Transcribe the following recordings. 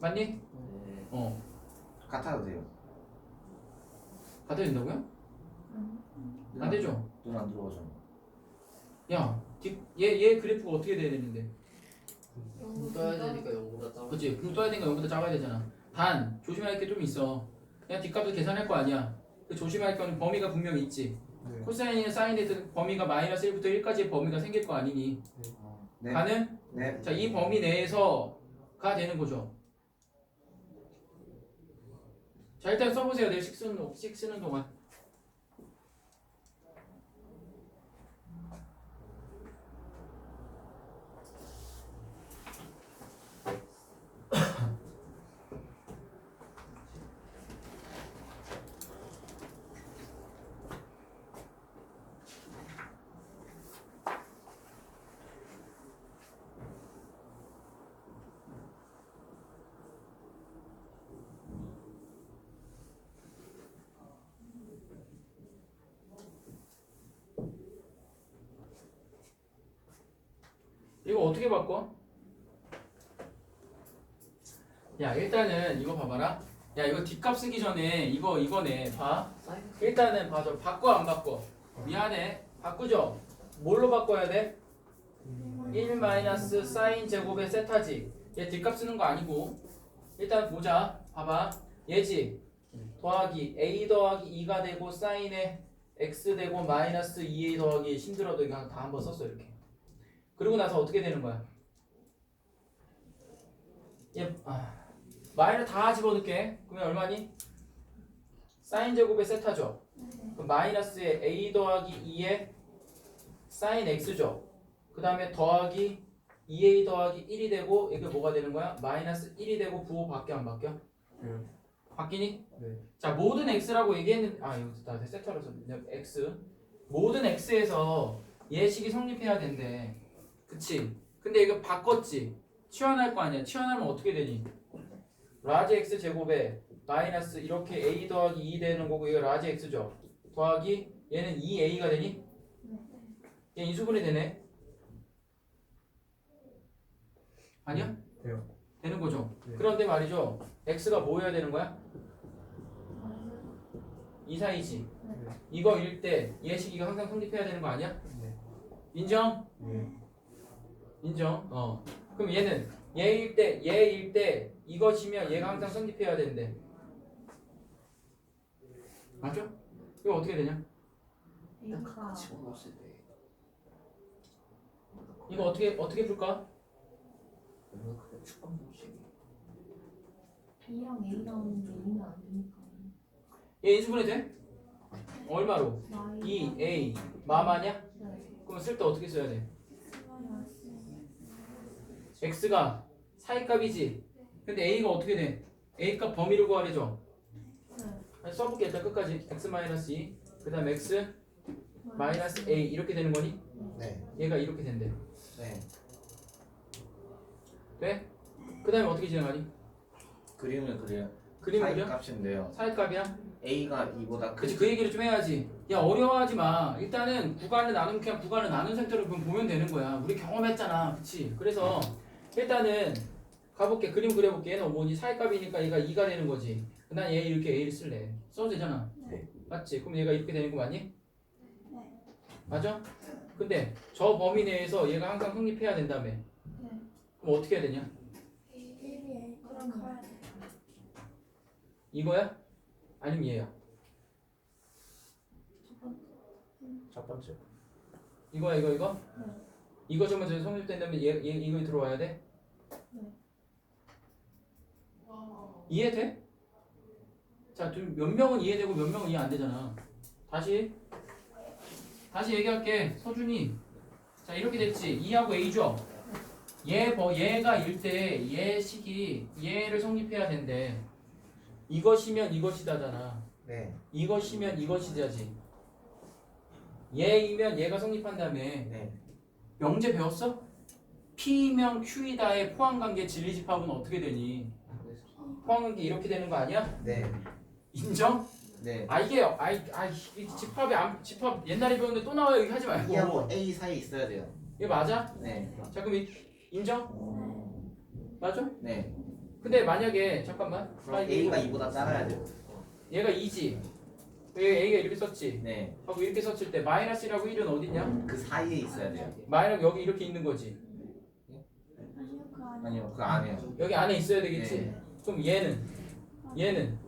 맞니? 네. 어. 같아도 돼요. 같아야 된다고요? 안 되죠. 눈안 들어오죠. 야, 얘, 얘 그래프가 어떻게 돼야 되는데? 떠야 되니까 0보다 작아. 그치? 붕 떠야 되니까 0보다 작아야 되잖아. 단, 조심해야 할게 좀 있어. 그냥 뒷값을 계산할 거 아니야. 그 조심해야 할 거는 범위가 분명히 있지. 네. 코사인이나 사인이든 범위가 마이너스 1부터 1까지의 범위가 생길 거 아니니. 네. 가는? 네. 자, 이 범위 내에서 가 되는 거죠. 자, 일단 써보세요. 내일 식 쓰는, 동- 식 쓰는 동안. 이거 어떻게 바꿔? 야, 일단은 이거 봐봐라. 야, 이거 뒷값 쓰기 전에 이거, 이거네. 봐. 일단은 봐줘. 바꿔, 안 바꿔? 미안해. 바꾸죠? 뭘로 바꿔야 돼? 1 마이너스 사인 제곱의 세타지. 얘 뒷값 쓰는 거 아니고. 일단 보자. 봐봐. 얘지. 더하기 a 더하기 2가 되고 사인에 x 되고 마이너스 2a 더하기 힘들어도 이거 다 한번 썼어 이렇게. 그리고 나서 어떻게 되는 거야? 얘 아, 마이너 다 집어넣게. 그러면 얼마니? 사인 제곱의 세타죠. 그럼 마이너스에 a 더하기 2에 사인 x죠. 그 다음에 더하기 2a 더하기 1이 되고 이게 뭐가 되는 거야? 마이너스 1이 되고 부호 바뀌어 안 바뀌어? 네. 바뀌니? 네. 자 모든 x라고 얘기했는 아 여기 다 세타로 썼네 x 모든 x에서 예식이 성립해야 된대 그치? 근데 이거 바꿨지 치환할 거 아니야 치환하면 어떻게 되니? 라지 x 제곱에 마이너스 이렇게 a 더하기 2 되는 거고 이거 라지 x죠 더하기 얘는 2a가 되니? 얘 인수분해 되네 아니야? 돼요. 되는 거죠 네. 그런데 말이죠 x가 뭐여야 되는 거야? 이 사이지 네. 이거 일 때 예식이가 항상 성립해야 되는 거 아니야? 네. 인정? 네. 인정? 어. 그럼 얘는 얘일 때 얘일 때 이것이면 얘가 항상 성립해야 되는데 맞죠? 이거 어떻게 되냐? 때 이거 어떻게 어떻게 풀까? 안 되니까. 얘 인수분해 돼? 얼마로? Y 2 a 마마냐? 네. 그럼 쓸 때 어떻게 써야 돼? X가 사이값이지. 근데 a가 어떻게 돼? a 값 범위를 구하래죠. 네. 써볼게 일단 끝까지 x 마이너스 2 그다음 x 마이너스 a 이렇게 되는 거니? 네. 얘가 이렇게 된대. 네. 돼? 그다음에 어떻게 진행하니? 그림을 그려요. 그림 사이 그려? 값인데요. 사이값이야? A가 2보다 그치 그 얘기를 좀 해야지. 야 어려워하지 마. 일단은 구간을 나누면 그냥 구간을 나눈 상태로 보면 되는 거야. 우리 경험했잖아. 그치? 그래서 일단은 가볼게. 그림 그려볼게. 얘는 뭐니? 사이값이니까 얘가 2가 되는 거지. 난 얘 이렇게 A를 쓸래. 써도 되잖아. 네. 맞지? 그럼 얘가 이렇게 되는 거 맞니? 맞아? 근데 저 범위 내에서 얘가 항상 성립해야 된다며. 그럼 어떻게 해야 되냐? 이거야? 아니면 얘야? 첫 번째. 이거야 이거 이거? 네. 이거 전부 다 성립된다면 얘, 얘 이거 들어와야 돼? 네. 이해돼? 자, 좀몇 명은 이해되고 몇 명은 이해 안 되잖아. 다시 다시 얘기할게. 서준이. 자, 이렇게 됐지. 2하고 A죠. 얘, 뭐, 얘가 일때 얘 식이 얘를 성립해야 된대. 이것이면 이것이다잖아. 네. 이것이면 이것이다지. 얘이면 얘가 성립한다며. 네. 영재 배웠어? P면 Q이다의 포항관계 진리집합은 어떻게 되니? 포항관계 이렇게 되는 거 아니야? 네. 인정? 네. 아 이게 아이 아이 이 집합이 안 집합 옛날에 배웠는데 또 나와요 이거 하지 말고 B하고 A 사이 있어야 돼요. 이거 맞아? 네. 자 그럼 이- 인정? 맞아? 네. 근데 만약에 잠깐만 그럼 아, 이거 A가 2보다 작아야 돼요. 얘가 2지 왜 A가 이렇게 썼지 네. 하고 이렇게 썼을 때 마이너스라고 1은 어딨냐 그 사이에 있어야 돼요. 마이너스 여기 이렇게 있는 거지 아니요 그 안에 아니요, 그거 안 해요. 여기 안에 있어야 되겠지 네. 그럼 얘는 얘는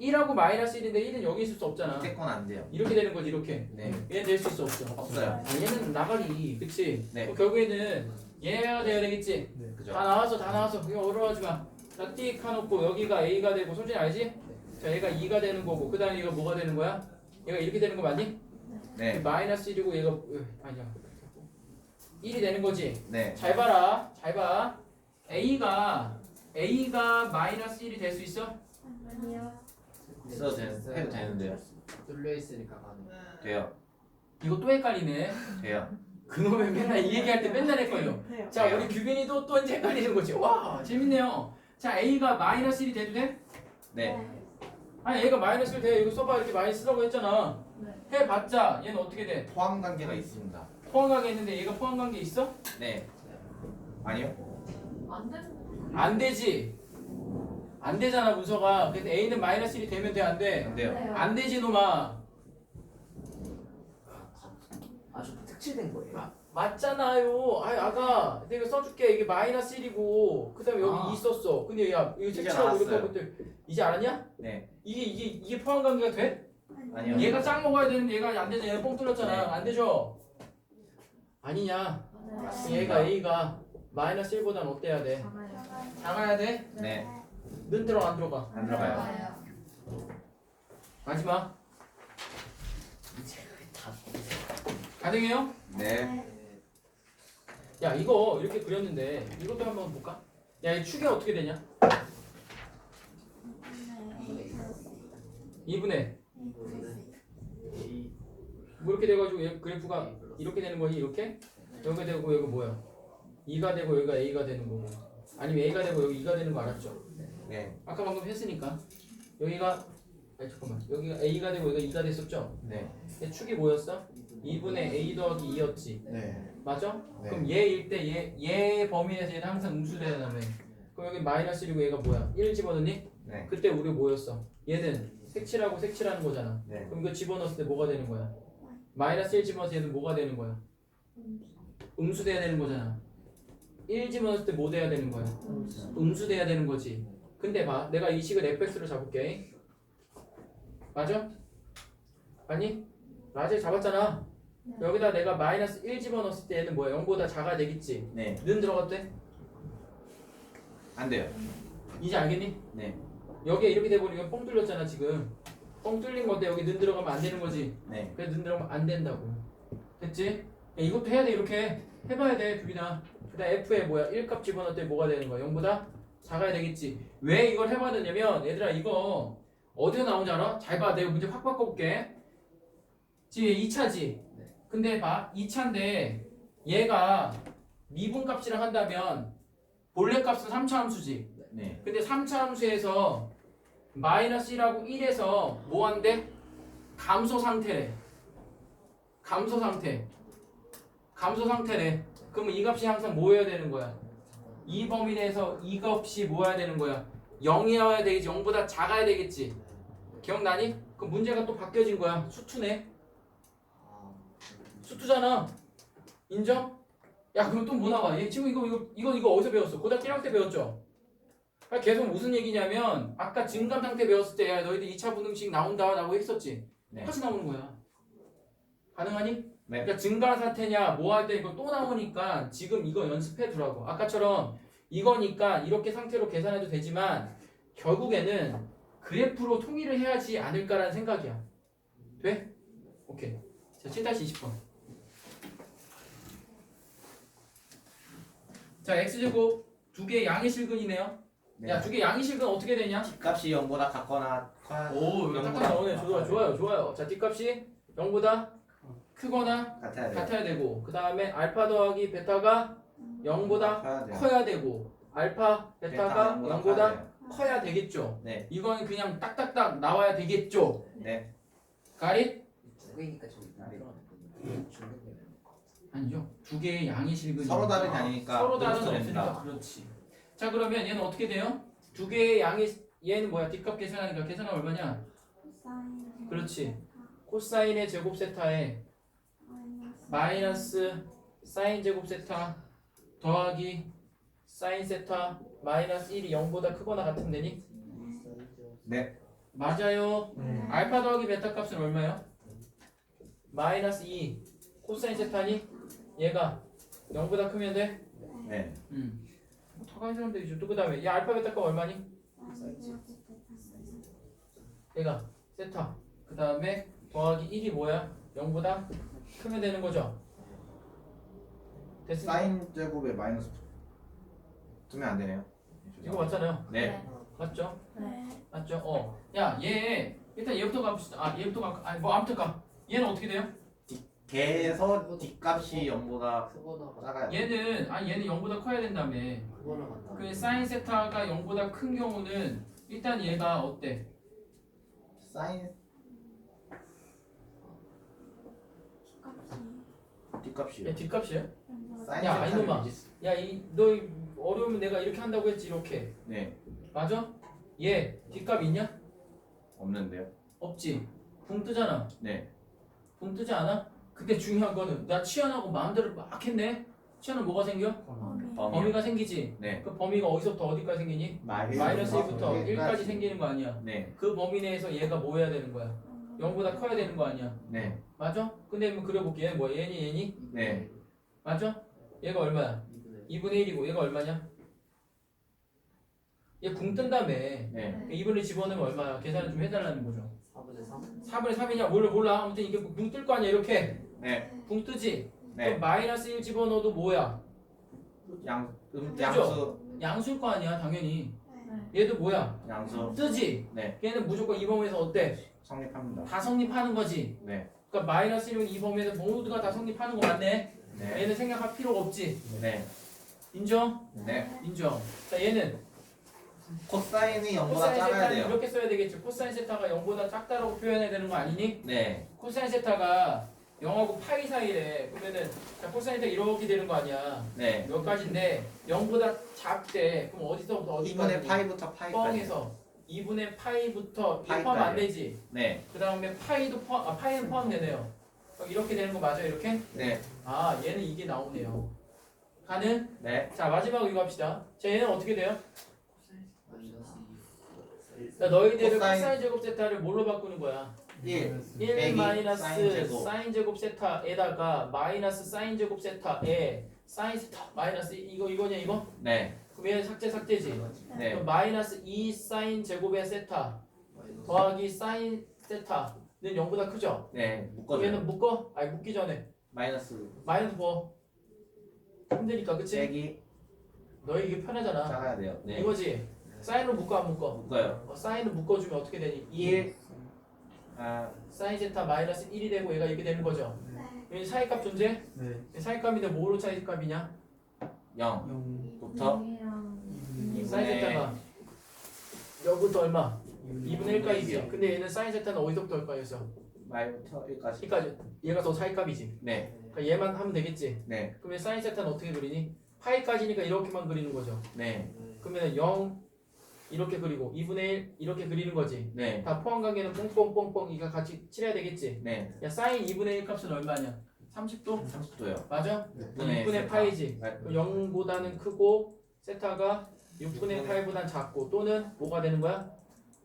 1하고 마이너스 1인데 1은 여기 있을 수 없잖아 채권 안 돼요. 이렇게 되는 거지 이렇게 네. 얘는 될 수 있어 없어 없어요. 아, 얘는 나가리 그치 네. 그럼 결국에는 얘가 돼야 되겠지 그죠? 다 나왔어 다 나왔어 그냥 어려워하지 마 자띡 해놓고 여기가 A가 되고 솔직히 알지? 자 얘가 2가 되는 거고 그 다음에 얘가 뭐가 되는 거야? 얘가 이렇게 되는 거 맞니? 네. 마이너스 1이고 얘가 으, 아니야 1이 되는 거지 네. 잘 봐라 잘봐 A가 A가 마이너스 1이 될 수 있어? 아니요 있어도 되, 해도 되는데요. 뚫려 있으니까 가능. 돼요. 이거 또 헷갈리네 돼요. 그놈의 맨날 이 얘기할 때 맨날 헷갈려 돼요 자 우리 규빈이도 또 이제 헷갈리는 거지 와 재밌네요 자 A가 마이너스 1이 돼도 돼? 네. 아니 얘가 마이너스 1 돼. 이거 써봐 이렇게 많이 쓰라고 했잖아. 네 해봤자 얘는 어떻게 돼? 포함 관계가 있습니다. 포함관계 있는데 얘가 포함관계 있어? 네. 아니요? 안 되는 안 되지. 안 되잖아 문서가. 근데 A는 마이너스 1이 되면 돼 안 돼? 안 돼요. 안 되지 놈아. 아주 특칠된 거예요. 맞잖아요. 아 아가 내가 써줄게 이게 마이너스 1이고 그 다음에 여기 아. 2 썼어. 근데 야 이거 이제 색칠하고 이렇게 알았어요. 하고 그때 이제 알았냐? 네. 이게 이게 이게 포함 관계가 돼? 아니요. 얘가 짱 먹어야 되는데 얘가 안 되잖아. 얘가 뻥 뚫렸잖아. 네. 안 되죠? 아니냐? 네 얘가 A가 마이너스 1보다는 어때야 돼? 작아야 돼? 네. 는 들어가 안 들어가? 안 들어가요. 마지막 가능해요? 네. 야 이거 이렇게 그렸는데 이것도 한번 볼까? 야이 축이 어떻게 되냐? 2분의 A 뭐 이렇게 돼가지고 얘 그래프가 이렇게 되는 거니 이렇게? 여기 되고 여기 뭐야? 2가 되고 여기가 A가 되는 거고 아니면 A가 되고 여기 2가 되는 거 알았죠? 네. 아까 방금 했으니까 여기가 아니 잠깐만 여기가 A가 되고 여기가 2가 됐었죠? 네. 얘 축이 뭐였어? 2분의 A 더하기 2였지 네. 맞아? 네. 그럼 얘일 때 얘 얘 범위 내에서 얘는 항상 음수되다며 그럼 여기 마이너스 1이고 얘가 뭐야? 1 집어넣니? 네. 그때 우리 뭐였어? 얘는 색칠하고 색칠하는 거잖아 네. 그럼 이거 집어넣었을 때 뭐가 되는 거야? 마이너스 1 집어넣어서 얘는 뭐가 되는 거야? 음수 돼야 되는 거잖아 1 집어넣었을 때 뭐 돼야 되는 거야? 음수 돼야 되는 거지 근데 봐 내가 이 식을 fx로 잡을게 맞아? 아니? 라지 잡았잖아 네. 여기다 내가 마이너스 1 집어넣었을 때 얘는 뭐야? 0보다 작아야 되겠지 네. 는 들어갔대? 안 돼요. 이제 알겠니? 네. 여기에 이렇게 돼버리면 뻥 뚫렸잖아 지금. 뻥 뚫린 건데 여기 는 들어가면 안 되는 거지? 네. 그래 는 들어가면 안 된다고. 됐지? 야, 이것도 해야 돼 이렇게. 해봐야 돼 두기나. 그 다음 F에 뭐야? 1값 집어넣을 때 뭐가 되는 거야? 0보다? 작아야 되겠지. 왜 이걸 해봐야 되냐면 얘들아 이거 어디서 나오는지 알아? 잘 봐. 내가 문제 확 바꿔볼게. 지금 2차지? 근데 봐. 2차인데 얘가 미분값이랑 한다면 본래 값은 3차 함수지. 네. 근데 3차 함수에서 마이너스 1하고 1에서 뭐 한대? 감소 상태래. 감소 상태. 감소 상태래. 그러면 이 값이 항상 뭐여야 되는 거야? 이 범위 내에서 이 값이 뭐여야 되는 거야? 0이어야 되겠지. 0보다 작아야 되겠지. 기억나니? 그럼 문제가 또 바뀌어진 거야. 수투네. 아 수투잖아. 인정? 야 그럼 또 뭐 나와? 얘 지금 이거 이거 이거 이거 어디서 배웠어? 고등학교 1학년 때 배웠죠? 아, 계속 무슨 얘기냐면 아까 증감 상태 배웠을 때 야, 너희들 2차 분응식 나온다라고 했었지? 네. 똑같이 나오는 거야. 가능하니? 네. 그러니까 증가 상태냐 뭐 할 때 이거 또 나오니까 지금 이거 연습해 두라고. 아까처럼 이거니까 이렇게 상태로 계산해도 되지만 결국에는 그래프로 통일을 해야지 않을까라는 생각이야. 돼? 오케이. 자, 7-20번. 자, x제곱 두개 양의 실근이네요. 네. 야, 두 개 양의 실근 어떻게 되냐? 값이 0보다 같거나 커야 오, 이거 딱딱 나오네. 좋아, 좋아요, 좋아요. 자, 뒷값이 0보다 크거나 같아야 돼요. 같아야 되고, 그 다음에 알파 더하기 베타가 0보다 커야 돼요. 커야 되고, 알파, 베타가 0보다 커야 돼요. 커야 되겠죠. 네. 이건 그냥 딱딱딱 나와야 되겠죠. 네. 가리? 두 개니까 저기 되면 아니죠. 두 개의 양의 실근이 서로 다른 게 아니니까 서로 다른 없으니까. 그렇지. 자 그러면 얘는 어떻게 돼요? 두 개의 양이 얘는 뭐야? 뒷값 계산하니까 계산하면 얼마냐? 코사인 그렇지. 코사인의 제곱 세타에 마이너스 사인 제곱 세타 더하기 사인 세타 마이너스 1이 0보다 크거나 같은 데니? 네. 맞아요. 알파 더하기 베타 값은 얼마예요? 마이너스 2 코사인 세타니? 얘가 0보다 크면 돼? 네. 음. 더 가는 사람도 있죠. 또 그다음에 얘 알파 베타 값 얼마니? 얘가 세타. 그다음에 더하기 1이 뭐야? 0보다 크면 되는 거죠. 사인 제곱에 마이너스 두면 안 되네요. 이거 맞잖아요. 네. 맞죠? 네. 맞죠? 어. 야, 얘 일단 얘부터 가봅시다. 아, 얘부터 가. 아니 뭐 아무튼 가. 얘는 어떻게 돼요? 개에서 뒷값이 0보다 크거나 같- 작아요. 얘는 아니 얘는 0보다 커야 된다며. 그 사인 세타가 0보다 큰 경우는 일단 얘가 어때? 사인 뒷값이요. 얘 뒷값이야? 사인 야, 세타를 이놈아. 유지- 야, 이너 어려우면 내가 이렇게 한다고 했지 이렇게. 네. 맞아? 얘 뒷값 있냐? 없는데요. 없지. 붕 뜨잖아. 네. 붕 뜨지 않아? 근데 중요한 거는 나 치안하고 마음대로 막 했네. 치안은 뭐가 생겨? 범위가 생기지. 네. 그 범위가 어디서부터 어디까지 생기니? 마이너스 1부터 1까지 생기는 거 아니야. 네. 그 범위 내에서 얘가 뭐 해야 되는 거야? 0보다 커야 되는 거 아니야. 네. 맞아? 근데 한번 그려볼게. 얘는 뭐야? 얘니 얘니? 네. 맞아? 얘가 얼마야? 2분의 1이고 얘가 얼마냐? 얘붕 뜬다며. 네. 2분의 집어넣으면 얼마야? 계산을 좀 해달라는 거죠. 4분의 3? 4분의 3이냐? 몰라 몰라. 아무튼 이게 붕뜰거 아니야 이렇게. 네. 붕 뜨지? 네. 그럼 마이너스 1 집어넣어도 뭐야? 양 음? 양수 양수일 거 아니야 당연히. 네. 얘도 뭐야? 양수 뜨지? 네. 걔는 무조건 이 범위에서 어때? 성립합니다. 다 성립하는 거지. 네. 그러니까 마이너스 1은 이 범위에서 모두가 다 성립하는 거 맞네? 네. 얘는 생각할 필요가 없지. 네. 인정? 네. 인정. 자 얘는 코사인이 0보다 코사인 작아야 세타는 돼요. 이렇게 써야 되겠지. 코사인 세타가 0보다 작다라고 표현해야 되는 거 아니니? 네. 코사인 세타가 0하고 파이 사이래. 그러면은 자 코사인 세타 이렇게 되는 거 아니야. 네. 몇 가지인데 0보다 작대. 그럼 어디서부터 어디까지? 2분의 파이부터 파이까지. 뻥에서 2분의 파이부터 파이까지. 포함 안 되지. 네. 그 다음에 파이도 포함, 아 파이는 포함되네요. 그럼 이렇게 되는 거 맞아요? 이렇게? 네. 아 얘는 이게 나오네요. 가는? 네. 자 마지막 이거 합시다. 자 얘는 어떻게 돼요? 자 너희들은 코사인. 코사인 제곱 세타를 뭘로 바꾸는 거야? 1. 1 빼기 마이너스 사인 제곱. 사인 제곱 세타에다가 마이너스 사인 제곱 세타에 사인 세타 마이너스 이거 이거냐 이거? 네. 그럼 얘 삭제 삭제지. 네. 그럼 마이너스 2 사인 제곱의 세타 더하기 사인 세타는 0보다 크죠? 네. 묶어줘요. 얘는 묶어? 아니 묶기 전에 마이너스 마이너스 뭐 힘드니까 그치? 빼기 너희 이게 편하잖아 작아야 돼요. 네. 이거지? 사인으로 묶어 안 묶어? 묶어요. 어, 사인을 묶어주면 어떻게 되니? 1 아, 사인 세타 마이너스 1이 되고 얘가 이렇게 되는 거죠 여기 사이값 존재? 네. 사이값인데 뭐로 차이값이냐? 0부터 사인 세타가 여기부터 얼마? 2분의 1까지지 이요. 근데 얘는 사인 세타는 어디서부터 얼까였어? 마이부터 1까지. 여기까지 얘가 더 사이값이지 네. 그러니까 얘만 하면 되겠지 네. 그러면 사인 세타는 어떻게 그리니? 파이까지니까 이렇게만 그리는 거죠 네. 그러면 0 이렇게 그리고 2분의 1 이렇게 그리는 거지 네. 다 포함 관계는 뽕뽕뽕뽕 이거 같이 칠해야 되겠지 네. 야 사인 2분의 1 값은 얼마냐? 30도? 30도요. 맞아? 네. 6분의 파이지 0보다는 크고 세타가 6분의 파이보단 작고 또는 뭐가 되는 거야?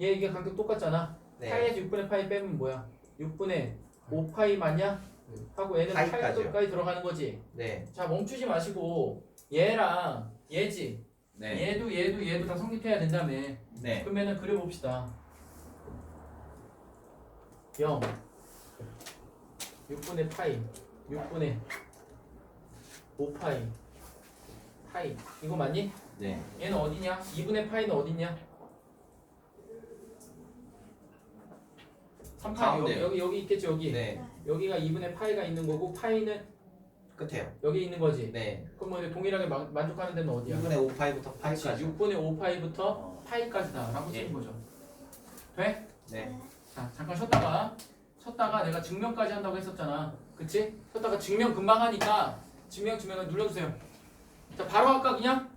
얘 이게 간격 똑같잖아 네. 파이에서 6분의 파이 빼면 뭐야? 6분의 5파이 맞냐? 하고 얘는 파이까지요. 8까지 들어가는 거지 네. 자 멈추지 마시고 얘랑 얘지 네. 얘도 얘도 얘도 다 성립해야 된다며 네. 그러면은 그려봅시다 0 6분의 파이 6분의 5파이 파이 이거 맞니? 네. 얘는 어디냐? 2분의 파이는 어디냐? 3파이 여기, 가운데요. 여기 여기 있겠지 여기 네. 여기가 2분의 파이가 있는 거고 파이는 끝에요. 여기 있는 거지 네. 그럼 뭐 동일하게 마- 만족하는 데는 어디야? 2분의 5파이부터 그렇지 파이까지. 6분의 5파이부터 어. 파이까지다 라고 예. 쓰는 거죠 돼? 네. 자 잠깐 쉬었다가 쉬었다가 내가 증명까지 한다고 했었잖아 그치? 쉬었다가 증명 금방 하니까 증명 증명을 눌러주세요 자 바로 할까 그냥?